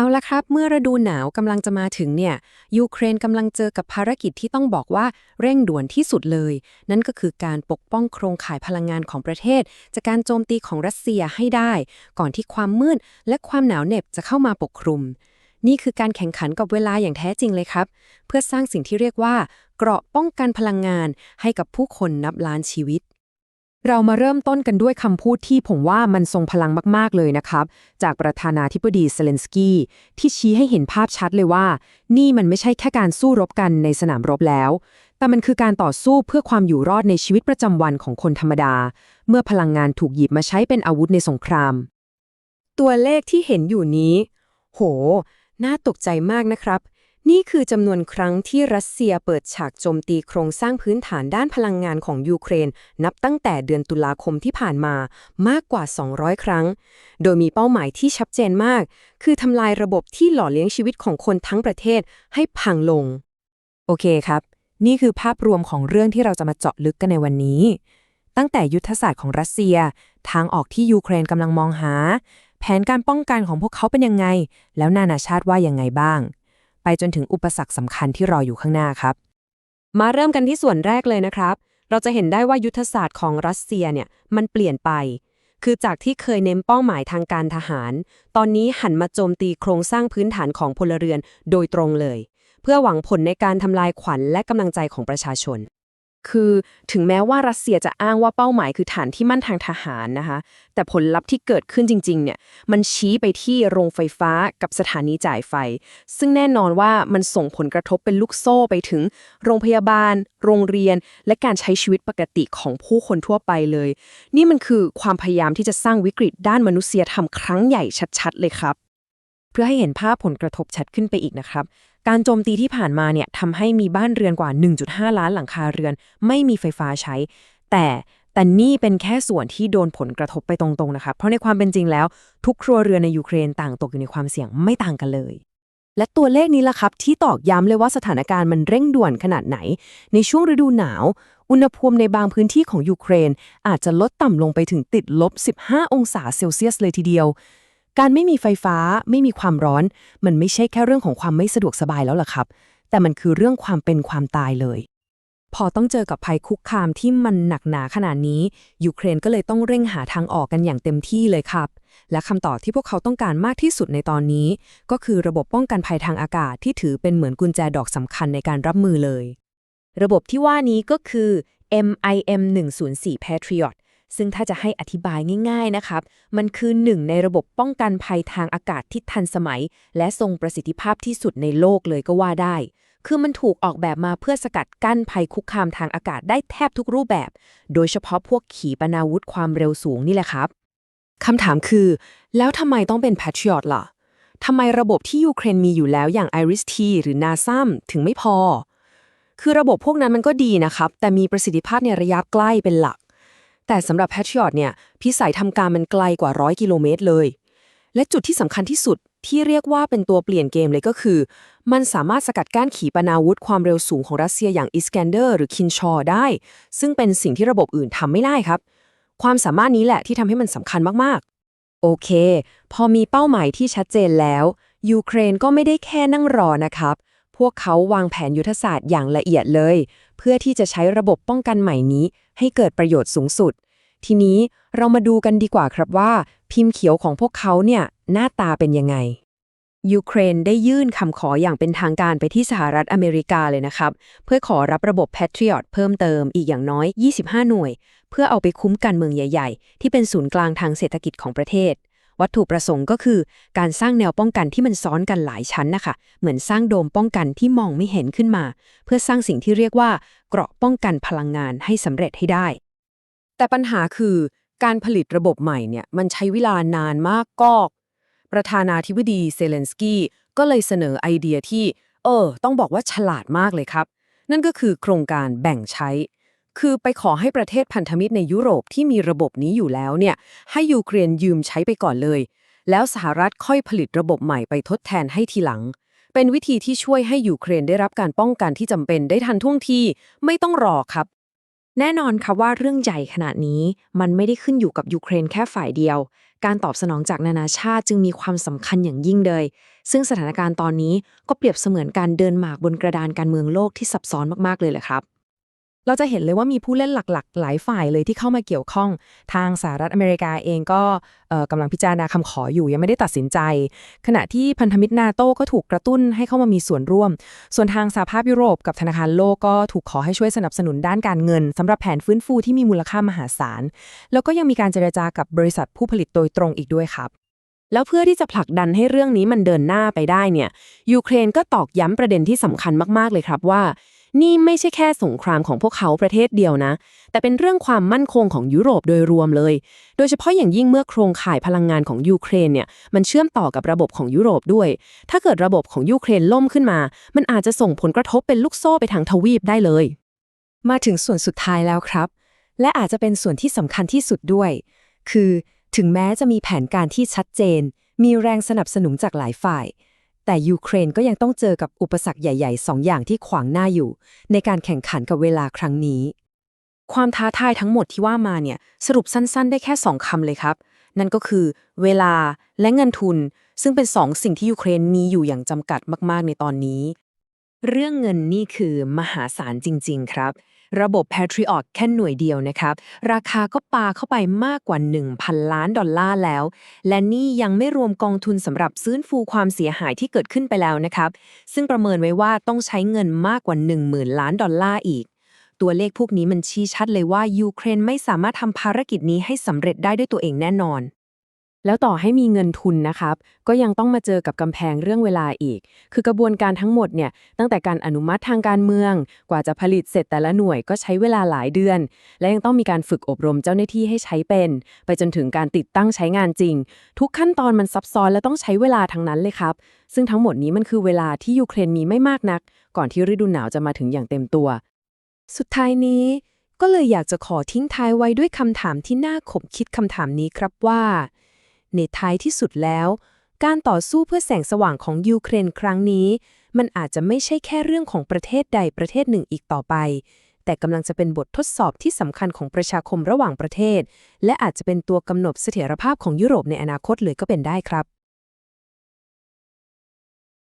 เอาละครับ เมื่อฤดูหนาวกำลังจะมาถึงเนี่ย ยูเครนกำลังเจอกับภารกิจที่ต้องบอกว่าเร่งด่วนที่สุดเลย นั่นก็คือการปกป้องโครงข่ายพลังงานของประเทศ จากการโจมตีของรัสเซียให้ได้ ก่อนที่ความมืดและความหนาวเหน็บจะเข้ามาปกคลุม นี่คือการแข่งขันกับเวลาอย่างแท้จริงเลยครับ เพื่อสร้างสิ่งที่เรียกว่า เกราะป้องกันพลังงานให้กับผู้คนนับล้านชีวิต เรามาเริ่มต้นกันด้วยคำพูดที่ผมว่ามันทรงพลังมากๆเลยนะครับ จากประธานาธิบดีเซเลนสกี้ที่ชี้ให้เห็นภาพชัดเลยว่า นี่มันไม่ใช่แค่การสู้รบกันในสนามรบแล้ว แต่มันคือการต่อสู้เพื่อความอยู่รอดในชีวิตประจำวันของคนธรรมดา เมื่อพลังงานถูกหยิบมาใช้เป็นอาวุธในสงคราม ตัวเลขที่เห็นอยู่นี้ โห น่าตกใจมากนะครับ นี่คือจำนวนครั้งที่รัสเซียเปิดฉากโจมตีโครงสร้างพื้นฐานด้านพลังงานของยูเครน นับตั้งแต่เดือนตุลาคมที่ผ่านมามากกว่า 200 ครั้ง โดยมีเป้าหมายที่ชัดเจนมาก คือทำลายระบบที่หล่อเลี้ยงชีวิตของคนทั้งประเทศให้พังลง โอเคครับ นี่คือภาพรวมของเรื่องที่เราจะมาเจาะลึกกันในวันนี้ ตั้งแต่ยุทธศาสตร์ของรัสเซีย ทางออกที่ยูเครนกำลังมองหา แผนการป้องกันของพวกเขาเป็นยังไง แล้วนานาชาติว่ายังไงบ้าง ไปจนถึงอุปสรรคสำคัญที่รออยู่ข้างหน้าครับ มาเริ่มกันที่ส่วนแรกเลยนะครับ เราจะเห็นได้ว่ายุทธศาสตร์ของรัสเซียเนี่ยมันเปลี่ยนไป คือจากที่เคยเน้นเป้าหมายทางการทหาร ตอนนี้หันมาโจมตีโครงสร้างพื้นฐานของพลเรือนโดยตรงเลย เพื่อหวังผลในการทำลายขวัญและกำลังใจของประชาชน คือถึงแม้ว่ารัสเซียจะอ้างว่าเป้าหมายคือฐานที่มั่นทางทหารนะคะ แต่ผลลัพธ์ที่เกิดขึ้นจริง ๆ เนี่ย มันชี้ไปที่โรงไฟฟ้ากับสถานีจ่ายไฟ ซึ่งแน่นอนว่ามันส่งผลกระทบเป็นลูกโซ่ไปถึง โรงพยาบาล โรงเรียน และการใช้ชีวิตปกติของผู้คนทั่วไปเลย นี่มันคือความพยายามที่จะสร้างวิกฤตด้านมนุษยธรรมครั้งใหญ่ชัด ๆ เลยครับ เพื่อให้เห็นภาพผลกระทบชัดขึ้นไปอีกนะครับ การโจมตีที่ผ่านมาเนี่ยทำให้มีบ้านเรือนกว่า 1.5 ล้านหลังคาเรือน ไม่มีไฟฟ้าใช้ แต่แต่นี่เป็นแค่ส่วนที่โดนผลกระทบไปตรงๆนะครับเพราะในความเป็นจริงแล้ว ทุกครัวเรือนในยูเครนต่างตกอยู่ในความเสี่ยงไม่ต่างกันเลย และตัวเลขนี้ล่ะครับที่ตอกย้ำเลยว่าสถานการณ์มันเร่งด่วนขนาดไหน ในช่วงฤดูหนาว อุณหภูมิในบางพื้นที่ของยูเครน อาจจะลดต่ำลงไปถึงติดลบ 15 องศาเซลเซียสเลยทีเดียว การไม่มีไฟฟ้าไม่มีความร้อน มันไม่ใช่แค่เรื่องของความไม่สะดวกสบายแล้วล่ะครับ แต่มันคือเรื่องความเป็นความตายเลย พอต้องเจอกับภัยคุกคามที่มันหนักหนาขนาดนี้ยูเครนก็เลยต้องเร่งหาทางออกกันอย่างเต็มที่เลยครับ และคำตอบที่พวกเขาต้องการมากที่สุดในตอนนี้ ก็คือระบบป้องกันภัยทางอากาศที่ถือเป็นเหมือนกุญแจดอกสำคัญในการรับมือเลย ระบบที่ว่านี้ก็คือ MIM 104 Patriot ซึ่งถ้าจะให้อธิบายง่าย ๆนะครับ มันคือหนึ่งในระบบป้องกันภัยทางอากาศที่ทันสมัย และทรงประสิทธิภาพที่สุดในโลกเลยก็ว่าได้ คือมันถูกออกแบบมาเพื่อสกัดกั้นภัยคุกคามทางอากาศได้แทบทุกรูปแบบ โดยเฉพาะพวกขีปนาวุธความเร็วสูงนี่แหละครับคำถามคือ แล้วทำไมต้องเป็น Patriot ล่ะทำไมระบบที่ยูเครนมีอยู่แล้วอย่าง Iris-T หรือ NASAM ถึงไม่พอ คือระบบพวกนั้นมันก็ดีนะครับ แต่มีประสิทธิภาพในระยะใกล้เป็นหลัก แต่สำหรับ Patriot เนี่ยพิสัยทำการมันไกลกว่า100กิโลเมตรเลย และจุดที่สำคัญที่สุดที่เรียกว่าเป็นตัวเปลี่ยนเกมเลยก็คือ มันสามารถสกัดกั้นขีปนาวุธความเร็วสูงของรัสเซียอย่างอิสแกนเดอร์หรือคินชอได้ ซึ่งเป็นสิ่งที่ระบบอื่นทำไม่ได้ครับ ความสามารถนี้แหละที่ทำให้มันสำคัญมากๆ โอเค พอมีเป้าหมายที่ชัดเจนแล้ว ยูเครนก็ไม่ได้แค่นั่งรอนะครับ วกเขาวางแผนยุทธศาสตร์อย่างละเอียดเลย เพื่อที่จะใช้ระบบป้องกันใหม่นี้ ให้เกิดประโยชน์สูงสุด ทีนี้เรามาดูกันดีกว่าครับว่า พิมพ์เขียวของพวกเขาเนี่ยหน้าตาเป็นยังไง ยูเครนได้ยื่นคำขออย่างเป็นทางการไปที่สหรัฐอเมริกาเลยนะครับ เพื่อขอรับระบบ Patriot เพิ่มเติมอีกอย่างน้อย 25 หน่วย เพื่อเอาไปคุ้มกันเมืองใหญ่ ๆ ที่เป็นศูนย์กลางทางเศรษฐกิจของประเทศ วัตถุประสงค์ก็คือ การสร้างแนวป้องกันที่มันซ้อนกันหลายชั้นนะคะ เหมือนสร้างโดมป้องกันที่มองไม่เห็นขึ้นมา เพื่อสร้างสิ่งที่เรียกว่า เกราะป้องกันพลังงานให้สำเร็จให้ได้ แต่ปัญหาคือการผลิตระบบใหม่เนี่ยมันใช้เวลานานมากกอก ประธานาธิบดีเซเลนสกี้ก็เลยเสนอไอเดียที่ เออ ต้องบอกว่าฉลาดมากเลยครับ นั่นก็คือโครงการแบ่งใช้ คือไปขอให้ประเทศพันธมิตรในยุโรปที่มีระบบนี้อยู่แล้วเนี่ย ให้ยูเครนยืมใช้ไปก่อนเลย แล้วสหรัฐค่อยผลิตระบบใหม่ไปทดแทนให้ทีหลัง เป็นวิธีที่ช่วยให้ยูเครนได้รับการป้องกันที่จำเป็นได้ทันท่วงทีไม่ต้องรอครับ แน่นอนค่ะว่าเรื่องใหญ่ขนาดนี้มันไม่ได้ขึ้นอยู่กับยูเครนแค่ฝ่ายเดียว การตอบสนองจากนานาชาติจึงมีความสำคัญอย่างยิ่งเลย ซึ่งสถานการณ์ตอนนี้ก็เปรียบเสมือนการเดินหมากบนกระดานการเมืองโลกที่ซับซ้อนมากๆเลยแหละครับ เราจะเห็นเลยว่ามีผู้เล่นหลักๆ หลายฝ่ายเลยที่เข้ามาเกี่ยวข้อง ทางสหรัฐอเมริกาเองก็กำลังพิจารณาคำขออยู่ยังไม่ได้ตัดสินใจ ขณะที่พันธมิตรนาโต้ก็ถูกกระตุ้นให้เข้ามามีส่วนร่วม ส่วนทางสหภาพยุโรปกับธนาคารโลกก็ถูกขอให้ช่วยสนับสนุนด้านการเงินสำหรับแผนฟื้นฟูที่มีมูลค่ามหาศาล แล้วก็ยังมีการเจรจากับบริษัทผู้ผลิตโดยตรงอีกด้วยครับแล้วเพื่อที่จะผลักดันให้เรื่องนี้มันเดินหน้าไปได้เนี่ยยูเครนก็ตอกย้ำประเด็นที่สำคัญมาก ๆ เลยครับว่า นี่ไม่ใช่แค่สงครามของพวกเขาประเทศเดียวนะ แต่เป็นเรื่องความมั่นคงของยุโรปโดยรวมเลย โดยเฉพาะอย่างยิ่งเมื่อโครงข่ายพลังงานของยูเครนเนี่ยมันเชื่อมต่อกับระบบของยุโรปด้วย ถ้าเกิดระบบของยูเครนล่มขึ้นมา มันอาจจะส่งผลกระทบเป็นลูกโซ่ไปทางทวีปได้เลย มาถึงส่วนสุดท้ายแล้วครับ และอาจจะเป็นส่วนที่สำคัญที่สุดด้วย คือ ถึงแม้จะมีแผนการที่ชัดเจน มีแรงสนับสนุนจากหลายฝ่าย แต่ยูเครนก็ยังต้องเจอกับอุปสรรคใหญ่ๆสองอย่างที่ขวางหน้าอยู่ ในการแข่งขันกับเวลาครั้งนี้ ความท้าทายทั้งหมดที่ว่ามาเนี่ยสรุปสั้นๆ ได้แค่สองคำเลยครับ นั่นก็คือ เวลาและเงินทุน ซึ่งเป็นสองสิ่งที่ยูเครนมีอยู่อย่างจำกัดมากๆในตอนนี้ เรื่องเงินนี่คือมหาศาลจริง ๆ ครับ ระบบ Patriot แค่หน่วยเดียวนะครับ ราคาก็ปาเข้าไปมากกว่า 1,000 ล้านดอลลาร์แล้ว และนี่ยังไม่รวมกองทุนสำหรับฟื้นฟูความเสียหายที่เกิดขึ้นไปแล้วนะครับ ซึ่งประเมินไว้ว่าต้องใช้เงินมากกว่า 10,000 ล้านดอลลาร์อีก ตัวเลขพวกนี้มันชี้ชัดเลยว่ายูเครนไม่สามารถทำภารกิจนี้ให้สำเร็จได้ด้วยตัวเองแน่นอน แล้วต่อให้มีเงินทุนนะครับ ก็ยังต้องมาเจอกับกำแพงเรื่องเวลาอีก คือกระบวนการทั้งหมดเนี่ย ตั้งแต่การอนุมัติทางการเมือง กว่าจะผลิตเสร็จแต่ละหน่วยก็ใช้เวลาหลายเดือน และยังต้องมีการฝึกอบรมเจ้าหน้าที่ให้ใช้เป็น ไปจนถึงการติดตั้งใช้งานจริง ทุกขั้นตอนมันซับซ้อนและต้องใช้เวลาทั้งนั้นเลยครับ ซึ่งทั้งหมดนี้มันคือเวลาที่ยูเครนมีไม่มากนัก ก่อนที่ฤดูหนาวจะมาถึงอย่างเต็มตัว สุดท้ายนี้ ก็เลยอยากจะขอทิ้งท้ายไว้ด้วยคำถามที่น่าขบคิดคำถามนี้ครับว่า ในท้ายที่สุดแล้ว การต่อสู้เพื่อแสงสว่างของยูเครนครั้งนี้ มันอาจจะไม่ใช่แค่เรื่องของประเทศใดประเทศหนึ่งอีกต่อไป แต่กำลังจะเป็นบททดสอบที่สำคัญของประชาคมระหว่างประเทศ และอาจจะเป็นตัวกำหนดเสถียรภาพของยุโรปในอนาคตเลยก็เป็นได้ครับ